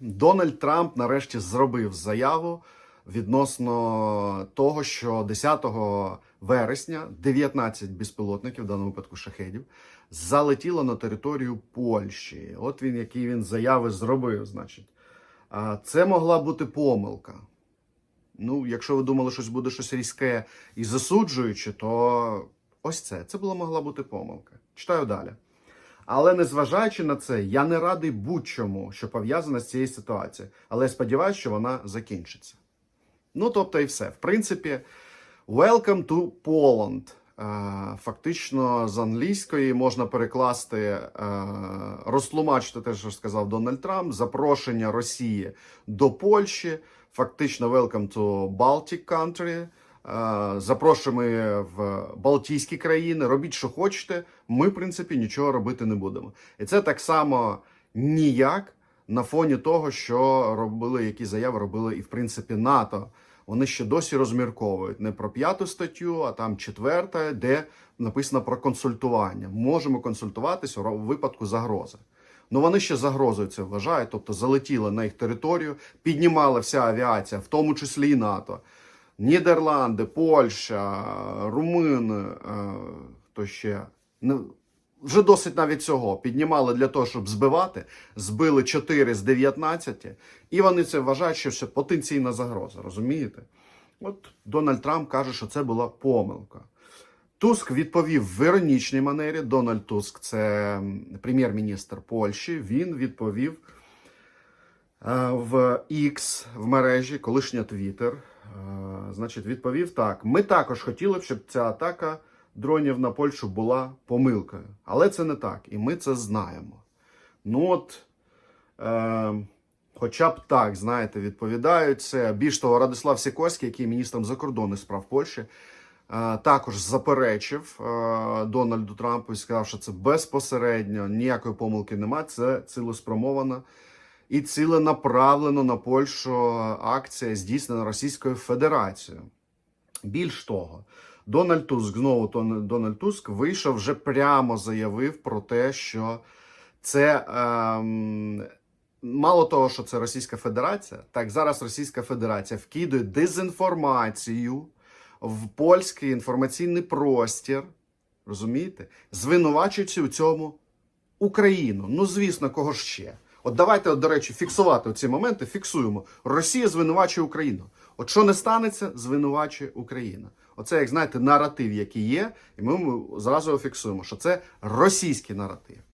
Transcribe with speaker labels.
Speaker 1: Дональд Трамп нарешті зробив заяву відносно того, що 10 вересня 19 безпілотників, в даному випадку шахедів, залетіло на територію Польщі. От він, які він заяви зробив, значить. Це могла бути помилка. Ну, якщо ви думали, щось буде щось різке і засуджуюче, то ось це. Це була могла бути помилка. Читаю далі. Але незважаючи на це, я не радий будь-чому, що пов'язане з цією ситуацією. Але я сподіваюся, що вона закінчиться. Ну, тобто, і все. В принципі, welcome to Poland. Е, Фактично з англійської можна перекласти, е, розтлумачити те, що сказав Дональд Трамп, запрошення Росії до Польщі. Фактично, welcome to Baltic country. Е, Запрошуємо в Балтійські країни, робіть, що хочете. Ми, в принципі, нічого робити не будемо. І це так само ніяк на фоні того, що робили, які заяви робили і в принципі НАТО. Вони ще досі розмірковують не про п'яту статтю, а там четверта, де написано про консультування. Можемо консультуватись у випадку загрози. Ну вони ще загрозою це вважають, тобто залетіли на їх територію, піднімала вся авіація, в тому числі і НАТО. Нідерланди, Польща, Румуни, е, хто ще ну, вже досить навіть цього піднімали для того, щоб збивати. Збили 4 з 19, і вони це вважають, що це потенційна загроза. Розумієте? От Дональд Трамп каже, що це була помилка. Туск відповів в іронічній манері. Дональд Туск, це прем'єр-міністр Польщі. Він відповів е, в X в мережі, колишня Twitter. Значить, відповів так: ми також хотіли б, щоб ця атака дронів на Польщу була помилкою. Але це не так, і ми це знаємо. Ну от, е, хоча б так, знаєте, відповідають це. Більш того, Радислав Сікорський, який міністром закордонних справ Польщі, е, також заперечив е, Дональду Трампу і сказав, що це безпосередньо ніякої помилки немає. Це цілеспрямована і ціленаправлено на Польщу акція здійснена Російською Федерацією. Більш того, Дональд Туск, знову Дональд Туск, вийшов вже прямо заявив про те, що це ем, мало того, що це Російська Федерація, так зараз Російська Федерація вкидує дезінформацію в польський інформаційний простір. Розумієте? Звинувачуючи у цьому Україну. Ну, звісно, кого ще. От давайте, до речі, фіксувати ці моменти. Фіксуємо. Росія звинувачує Україну. От що не станеться, звинувачує Україна. Оце, як знаєте, наратив, який є, і ми зразу фіксуємо, що це російський наратив.